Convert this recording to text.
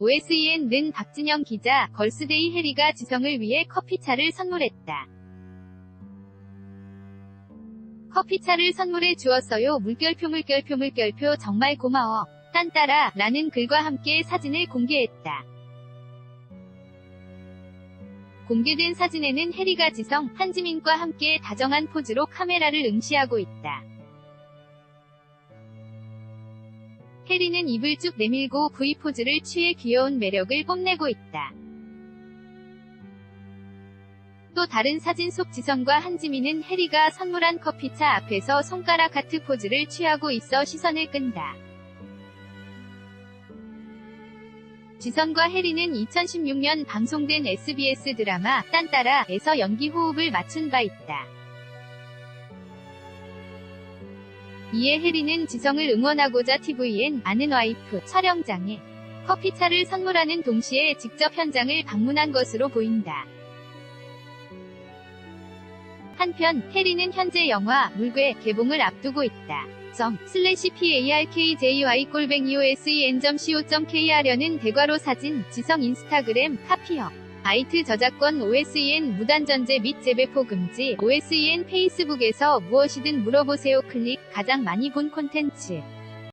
OSEN는 박진영 기자, 걸스데이 해리가 지성을 위해 커피차를 선물했다. 커피차를 선물해 주었어요. 물결표 물결표 물결표 정말 고마워. 딴따라 라는 글과 함께 사진을 공개했다. 공개된 사진에는 해리가 지성, 한지민과 함께 다정한 포즈로 카메라를 응시하고 있다. 해리는 입을 쭉 내밀고 V 포즈를 취해 귀여운 매력을 뽐내고 있다. 또 다른 사진 속 지성과 한지민은 해리가 선물한 커피차 앞에서 손가락 하트 포즈를 취하고 있어 시선을 끈다. 지성과 해리는 2016년 방송된 SBS 드라마 딴따라에서 연기 호흡을 맞춘 바 있다. 이에 해리는 지성을 응원하고자 TVN 아는 와이프 촬영장에 커피차를 선물하는 동시에 직접 현장을 방문한 것으로 보인다. 한편 해리는 현재 영화 물괴 개봉을 앞두고 있다. 점 슬래시 parkjy 골뱅이 osen.co.kr려는 대괄호 사진 지성 인스타그램 카피어 아이트 저작권 OSEN 무단전제 및 재배포 금지. OSEN 페이스북에서 무엇이든 물어보세요 클릭. 가장 많이 본 콘텐츠